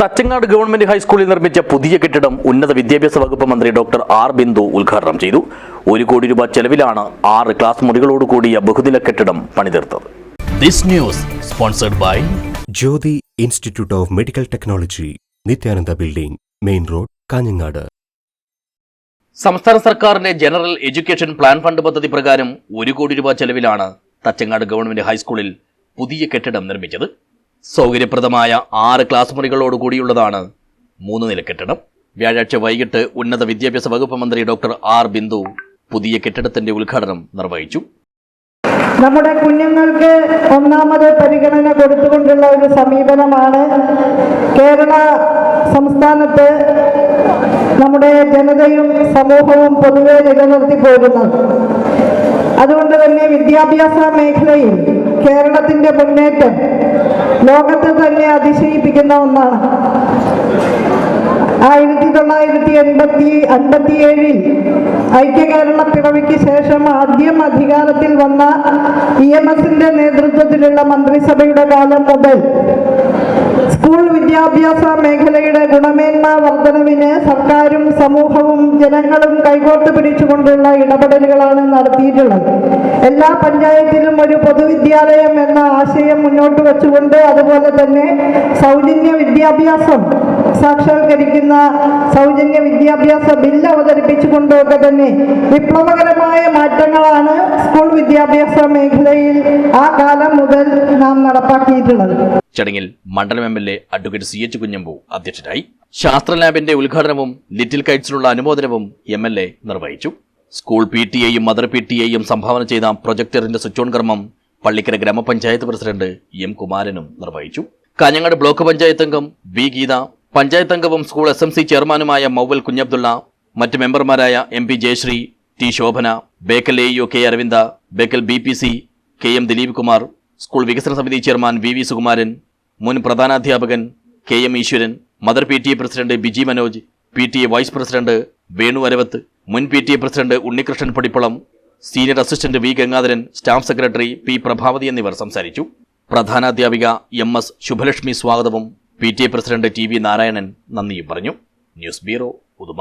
Thachangad government ഹൈസ്കൂളിൽ നിർമ്മിച്ച പുതിയ കെട്ടിടം ഉന്നത വിദ്യാഭ്യാസ വകുപ്പ് മന്ത്രി ഡോക്ടർ ആർ ബിന്ദു ഉദ്ഘാടനം ചെയ്തു. ഒരു കോടി രൂപ ചെലവിലാണ് ആറ് ക്ലാസ് മുറികളോട് കൂടിയ ബഹുനില കെട്ടിടം പണിതീർത്തത്. This news sponsored by Jyothi institute of medical technology Nithyananda building main road Kanhangad. സംസ്ഥാന സർക്കാരിന്റെ ജനറൽ എഡ്യൂക്കേഷൻ പ്ലാൻ ഫണ്ട് പദ്ധതി പ്രകാരം ഒരു കോടി രൂപ ചെലവിലാണ് തച്ചങ്ങാട് ഗവൺമെന്റ് ഹൈസ്കൂളിൽ പുതിയ കെട്ടിടം നിർമ്മിച്ചത്. സൗകര്യപ്രദമായ ആറ് ക്ലാസ് മുറികളോട് കൂടിയുള്ളതാണ് മൂന്ന് നില കെട്ടിടം. വ്യാഴാഴ്ച വൈകിട്ട് ഉന്നത വിദ്യാഭ്യാസ വകുപ്പ് മന്ത്രി ഡോക്ടർ ആർ ബിന്ദു പുതിയ കെട്ടിടത്തിന്റെ ഉദ്ഘാടനം നിർവഹിച്ചു. നമ്മുടെ കുഞ്ഞുങ്ങൾക്ക് ഒന്നാമത് പരിഗണന കൊടുത്തുകൊണ്ടുള്ള ഒരു സമീപനമാണ്. കേരള സംസ്ഥാനത്ത് നമ്മുടെ ജനതയും സമൂഹവും പൊതുവെ നിലനിർത്തി പോകുന്നത് അതുകൊണ്ട് തന്നെ വിദ്യാഭ്യാസ മേഖലയിൽ കേരളത്തിന്റെ മുന്നേറ്റം. ലോകത്തെ തന്നെ അതിശയിപ്പിക്കുന്ന ഒന്നാണ്. ആയിരത്തി തൊള്ളായിരത്തി എൺപത്തി അൻപത്തിയേഴിൽ ഐക്യകേരള പിറവിക്ക് ശേഷം ആദ്യം അധികാരത്തിൽ വന്ന ഇ എം എസിന്റെ നേതൃത്വത്തിലുള്ള മന്ത്രിസഭയുടെ കാലം മുതൽ സ്കൂൾ വിദ്യാഭ്യാസ മേഖലയുടെ ഗുണമേന്മ വർധനവിന് സർക്കാരും സമൂഹവും ജനങ്ങളും കൈകോർത്ത് പിടിച്ചുകൊണ്ടുള്ള ഇടപെടലുകളാണ് നടത്തിയിട്ടുള്ളത്. എല്ലാ പഞ്ചായത്തിലും ഒരു പൊതുവിദ്യാലയം എന്ന ആശയം മുന്നോട്ട് വെച്ചുകൊണ്ട് അതുപോലെ തന്നെ സൗജന്യ വിദ്യാഭ്യാസം സാക്ഷാത്കരിക്കുന്ന സൗജന്യ വിദ്യാഭ്യാസ ബില്ല് അവതരിപ്പിച്ചുകൊണ്ടൊക്കെ തന്നെ വിപ്ലവകരമായ മാറ്റങ്ങളാണ് സ്കൂൾ വിദ്യാഭ്യാസ മേഖലയിൽ ആ കാലം മുതൽ നാം നടപ്പാക്കിയിട്ടുള്ളത്. ചടങ്ങിൽ മണ്ഡലം M L A advocate C H Kunhambu അധ്യക്ഷനായി ശാസ്ത്ര ലാബിന്റെ ഉദ്ഘാടനവും ലിറ്റിൽ കൈറ്റ്സിനുള്ള അനുമോദനവും എം എൽ എ നിർവഹിച്ചു. സ്കൂൾ പി ടി എയും മദർ പി ടി എയും സംഭാവന ചെയ്ത പ്രൊജക്ടറിന്റെ സ്വിച്ച് ഓൺ കർമ്മം പള്ളിക്കര ഗ്രാമപഞ്ചായത്ത് പ്രസിഡന്റ് എം കുമാരനും നിർവഹിച്ചു. കാഞ്ഞങ്ങാട് ബ്ലോക്ക് പഞ്ചായത്ത് അംഗം വി ഗീത പഞ്ചായത്ത് അംഗവും സ്കൂൾ എസ് എം സി ചെയർമാനുമായ മൗവൽ കുഞ്ഞബ്ദുള്ള മറ്റ് മെമ്പർമാരായ M P Jayasree T Sobhana Bekal A U K Aravinda Bekal B P C K M Dileep Kumar school വികസന സമിതി ചെയർമാൻ വി വി സുകുമാരൻ മുൻ പ്രധാനാധ്യാപകൻ K M Eswaran mother P T A president Biji Manoj P T A vice president Venu Aravath മുൻ P T A president Unnikrishnan Padippalam senior assistant V Gangadharan staff secretary P Prabhavathi എന്നിവർ സംസാരിച്ചു. പ്രധാനാധ്യാപിക M S Subhalakshmi സ്വാഗതവും P T A president T V Narayanan നന്ദിയും പറഞ്ഞു. News bureau Uduma.